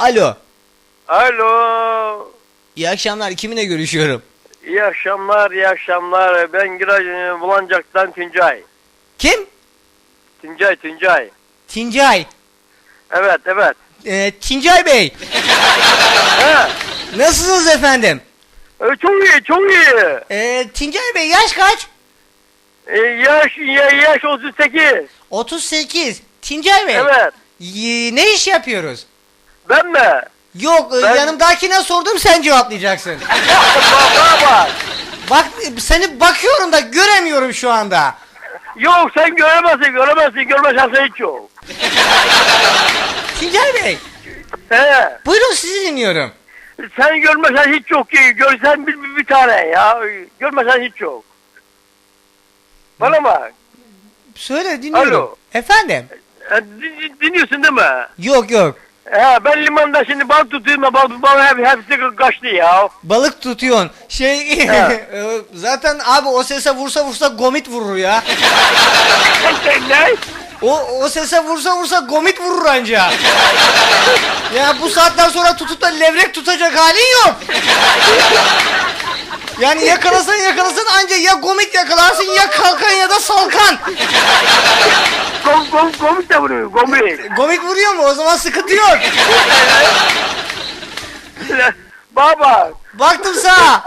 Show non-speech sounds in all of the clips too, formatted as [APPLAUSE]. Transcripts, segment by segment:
Alo. Alo. İyi akşamlar. Kiminle görüşüyorum? İyi akşamlar, iyi akşamlar. Ben Giraj e, Bulancak'tan Tuncay. Kim? Tuncay, Tuncay. Tincay. Evet, evet. Ee, Tincay Bey. [LAUGHS] He. Nasılsınız efendim? E, çok iyi, çok iyi. Ee, Tincay Bey yaş kaç? E, yaş, ya, yaş 38. 38. Tincay Bey. Evet. y- ne iş yapıyoruz? Ben mi? Yok e, Ben- yanımdakine sordum sen cevaplayacaksın. [LAUGHS] Bak. Bak seni bakıyorum da göremiyorum şu anda. Yok sen göremezsin, göremezsin. Görme şansı hiç yok. Tincay Bey. He. Buyurun sizi dinliyorum. Sen görme şansı hiç yok ki. Görsen bir, bir, bir tane ya. Görme şansı hiç yok. Bana bak. Söyle dinliyorum. Alo. Efendim? E, din- dinliyorsun değil mi? Yok yok. He, ben limanda şimdi balık tutuyorum da balık, balık hep, hepsi kaçtı ya. Balık tutuyorsun. Şey [LAUGHS] e, zaten abi o sese vursa vursa gomit vurur ya. [LAUGHS] ne? O o sese vursa vursa gomit vurur anca. ya bu saatten sonra tutup da levrek tutacak halin yok. Yani yakalasan yakalasan anca ya gomit yakalarsın ya kalkan ya da kom, komik de vuruyor, komik. Gomit vuruyor mu? O zaman sıkıntı yok. [LAUGHS] Baba, Baktım sağa.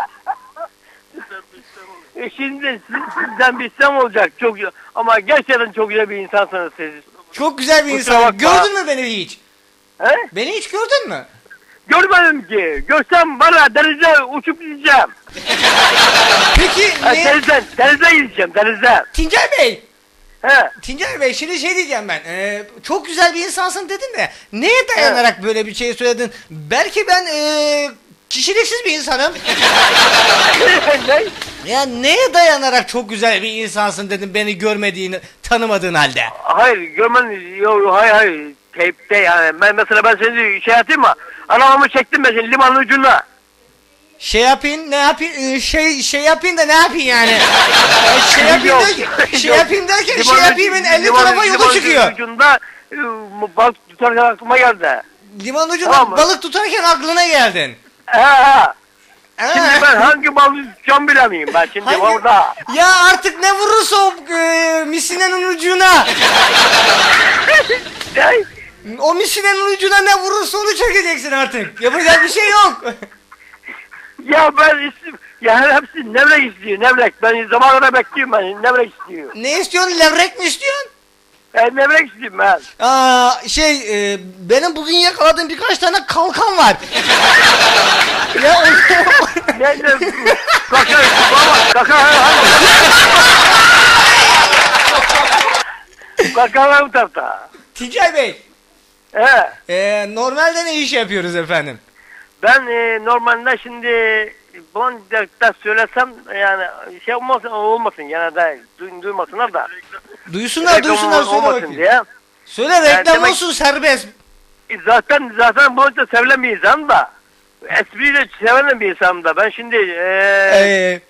e şimdi siz, sizden bir istem olacak çok ama gerçekten çok güzel bir insansınız siz. Çok güzel bir Kusura insan. bakma. Gördün mü beni hiç? He? Beni hiç gördün mü? Görmedim ki. Görsem bana denize uçup gideceğim. Peki Ha, ne? denizden, denize gideceğim, denize. Tincay Bey. He. Tincay Bey şimdi şey diyeceğim ben. Ee, çok güzel bir insansın dedin de neye dayanarak böyle bir şey söyledin? Belki ben ee, kişiliksiz bir insanım. [LAUGHS] ne? Ya neye dayanarak çok güzel bir insansın dedin beni görmediğini, tanımadığın halde. Hayır, görmen, yok, hayır, hayır. Teypte yani. Ben mesela ben seni şey yapayım mı? Arabamı çektim ben seni limanın ucuna. Şey yapayım, ne yapayım, ee, şey şey yapayım da ne yapayım yani? [LAUGHS] Ee, şey yapayım Yok, derken, [LAUGHS] şey yok. yapayım derken şey Limanın- yapayımın 50 limanın- tarafa yolu limanın çıkıyor. ucunda e, balık tutarken aklıma geldi. Liman ucunda Tamam mı? balık tutarken aklına geldin. He he. Ee, Şimdi ben hangi balığı tutacağım bilemeyim ben şimdi hangi- orada. Ya artık ne vurursa o e, misinenin ucuna. Ne? O misinenin ucuna ne vurursa onu çekeceksin artık. Yapacak bir şey yok. [LAUGHS] Ya ben isim, ya her hepsi nevrek istiyor nevrek. Ben zamanına bekliyorum ben nevrek istiyor. ne istiyorsun? Levrek mi istiyorsun? Ben nevrek istiyorum ben. Aa, şey e, benim bugün yakaladığım birkaç tane kalkan var. ya onu- Ne ne? Kaka, baba, kaka, Kaka var bu tarafta. Ticay Bey. He. e, normalde ne iş yapıyoruz efendim? Ben e, normalde şimdi Boncuk'ta söylesem yani şey olmasın, olmasın yani da duy, duymasınlar da. Duysunlar Reklam duysunlar söyle bakayım. diye. Söyle reklam demek- olsun serbest. E, Zaten zaten Boncuk'ta sevilen bir insan da. Espriyle sevilen bir insan da. Ben şimdi e, Ee,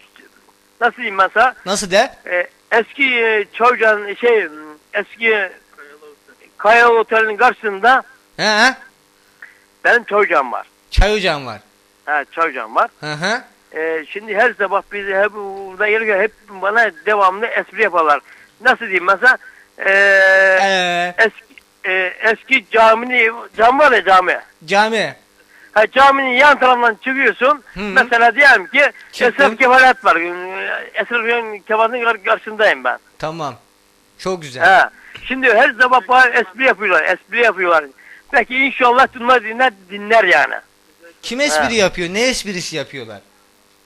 nasıl diyeyim sana? nasıl de? E, eski e, Çavcan şey eski Kaya Otel'in karşısında He benim Çavcan var. Çay ocağım var. Ha Çavcan var. Hı hı. E, şimdi her sabah biz hep burada gelirken hep bana devamlı espri yaparlar. Nasıl diyeyim mesela e, Ee, eski e, eski caminin cam var ya cami. cami. Ha, caminin yan tarafından çıkıyorsun. Hı. Mesela diyelim ki Çıktın. Esraf Kefalet var. Esraf Kefalet'in karşısındayım ben. Tamam. Çok güzel. Ha. Şimdi her sabah bana espri yapıyorlar. Espri yapıyorlar. Peki inşallah bunlar dinler, dinler yani. Kim espri Ha. yapıyor? Ne esprisi yapıyorlar?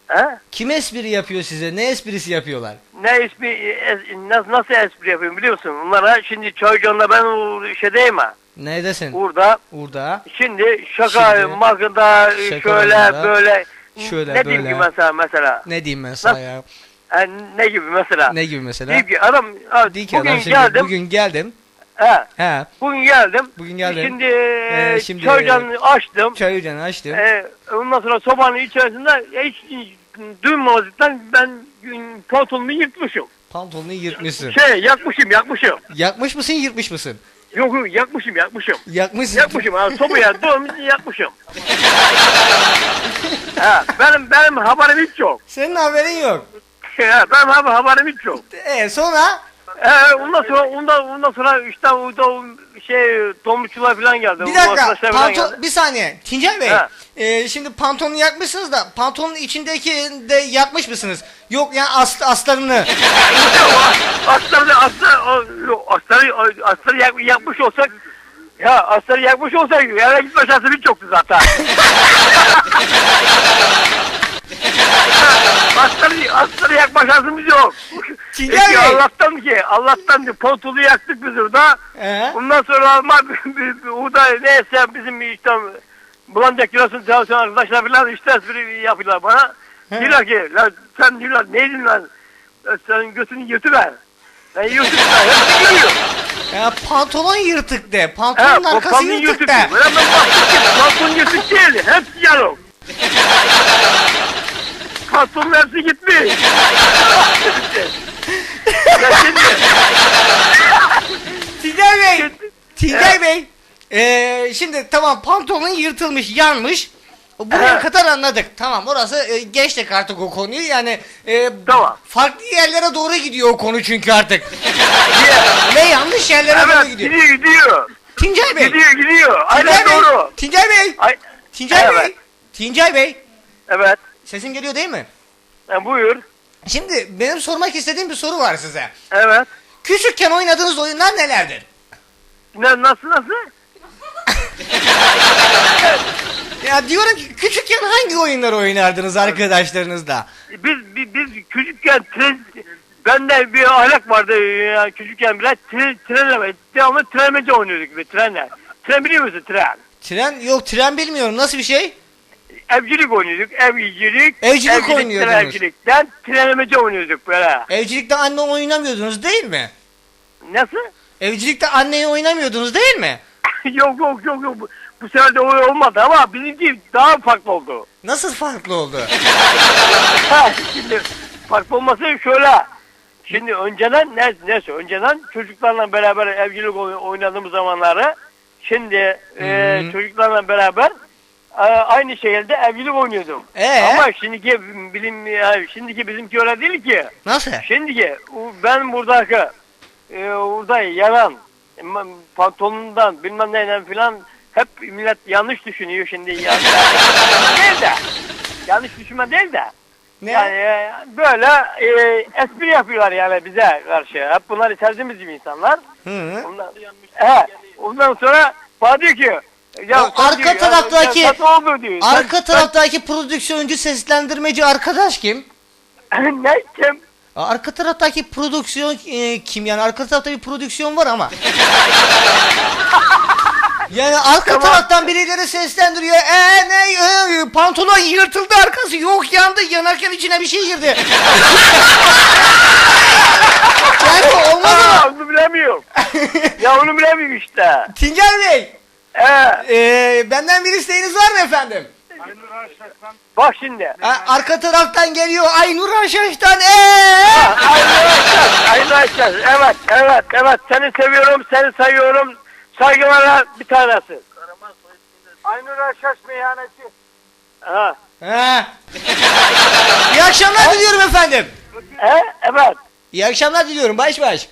Ha? Kim espri yapıyor size? Ne esprisi yapıyorlar? Ne espri, es, nasıl, nasıl espri yapıyorum biliyor musun? Bunlara şimdi Çaycan'da ben o şeydeyim ha. Neredesin? Burada. Burada. Şimdi şaka Şimdi, makında şaka şöyle makında, böyle. şöyle ne diyeyim böyle. ki mesela mesela. Ne diyeyim ben sana ya? Ha, ne gibi mesela. Ne gibi mesela? Diyeyim ki adam ha, Değil ki bugün adam şimdi geldim. bugün geldim. He, He. bugün geldim. Bugün geldim. Şimdi, Ee, e, şimdi- çaycanı açtım. Çay ocağını açtım. Ee, ondan sonra sobanın içerisinde hiç duymamazlıktan ben pantolonumu yırtmışım. Pantolonu yırtmışsın. Şey yakmışım yakmışım. Yakmış mısın yırtmış mısın? Yok yok yakmışım yakmışım. Yakmışsın. Yakmışım ha sobaya doğmuş yakmışım. [LAUGHS] ha, benim benim haberim hiç yok. Senin haberin yok. Ha, benim haber, haberim hiç yok. E sonra Ee, ondan sonra ondan, ondan sonra işte o da o şey tomuşçular falan geldi. bir dakika arkadaşlar falan panto- geldi. bir saniye Tincay Bey. Ha. e, şimdi pantolonu yakmışsınız da pantolonun içindeki de yakmış mısınız? Yok yani as, [LAUGHS] aslarını. Asları asları asları asları yak, yakmış olsak ya asları yakmış olsak eve gitme şansımız yoktu zaten. [LAUGHS] [LAUGHS] asları asları yakma şansımız yok. Tincay Peki Bey. Allah'tan ki Allah'tan ki pontulu yaktık biz orada. Ee? Ondan sonra ama orada [LAUGHS] neyse bizim işte Bulanca kilosunu çalışan arkadaşlar falan işte espri yapıyorlar bana. He. Diyorlar ki lan sen diyorlar neydin lan? Sen götünü yırtıver. Ben yırtık lan. Hepsi gülüyor. Ya pantolon yırtık de. He, Pantolonun arkası pantolon yırtık yırtık. de. Ben ben ki pantolon yırtık değil. Hepsi yarım. [LAUGHS] Pantolonun hepsi gitmiş. [LAUGHS] ya şimdi Tincay Bey. Tincay Bey. Ee, şimdi tamam pantolon yırtılmış, yanmış. Buraya Evet. kadar anladık. Tamam orası e, geçtik artık o konuyu. Yani e, Tamam. farklı yerlere doğru gidiyor o konu çünkü artık. Ve yanlış yerlere doğru Evet gidiyor. gidiyor gidiyor. Tincay Bey. Gidiyor gidiyor. Aynen Bey. doğru. Tincay Bey. Ay, Tincay Evet. Bey. Tincay Bey. evet. Sesim geliyor değil mi? E, buyur. Şimdi benim sormak istediğim bir soru var size. Evet. Küçükken oynadığınız oyunlar nelerdir? Ne, nasıl nasıl? Ya diyorum ki küçükken hangi oyunları oynardınız arkadaşlarınızla? Biz, biz, biz küçükken tren, bende bir ahlak vardı yani küçükken biraz tren, trenle, devamlı trenmece oynuyorduk bir trenle. Tren biliyor musun tren? Tren yok tren bilmiyorum nasıl bir şey? Evcilik oynuyorduk, evcilik. Evcilik oynuyordunuz. Evcilikten trenlemece oynuyorduk böyle. Evcilikte anne oynamıyordunuz değil mi? Nasıl? Evcilikte anneyi oynamıyordunuz değil mi? [LAUGHS] yok yok yok yok. Bu, sefer de olmadı ama bizimki daha farklı oldu. Nasıl farklı oldu? [LAUGHS] Ha, şimdi farklı olması şöyle. Şimdi önceden ne, neyse önceden çocuklarla beraber evcilik oy- oynadığımız zamanları şimdi e, çocuklarla beraber e, aynı şekilde evcilik oynuyordum. Ee? Ama şimdiki bilim yani şimdiki bizimki öyle değil ki. Nasıl? Şimdiki ben buradaki e, orada yanan pantolonundan bilmem neyle filan hep millet yanlış düşünüyor şimdi. Ya, [LAUGHS] değil de. Yanlış düşünme değil de. Ne? Yani e, böyle e, espri yapıyorlar yani bize karşı. Hep bunlar sevdiğimiz gibi insanlar. Hı. Ondan, he, ondan sonra bana diyor ki ya O sen arka diyor, taraftaki- ya, sen diyor. Sen- Arka taraftaki prodüksiyoncu seslendirmeci arkadaş kim? sen- [LAUGHS] ne kim? Arka taraftaki prodüksiyon e, kim yani? Arka tarafta bir prodüksiyon var ama. [LAUGHS] yani arka Tamam. taraftan birileri seslendiriyor. Ee ne e, pantolon yırtıldı arkası yok yandı yanarken içine bir şey girdi. [LAUGHS] yani olmaz Aa, ama. onu bilemiyorum. ya onu bilemiyorum işte. Tinger Bey. He, e, benden bir isteğiniz var mı efendim? bak şimdi. Ha, arka taraftan geliyor Aynur Aşaş'tan. Ee? Aynı Ayşe. Evet, evet, evet. Seni seviyorum, seni sayıyorum. Saygılara bir tanesi. Aynur Aşaş meyhanesi. Ha. Ha. İyi akşamlar diliyorum efendim. He, evet. İyi akşamlar diliyorum baş baş.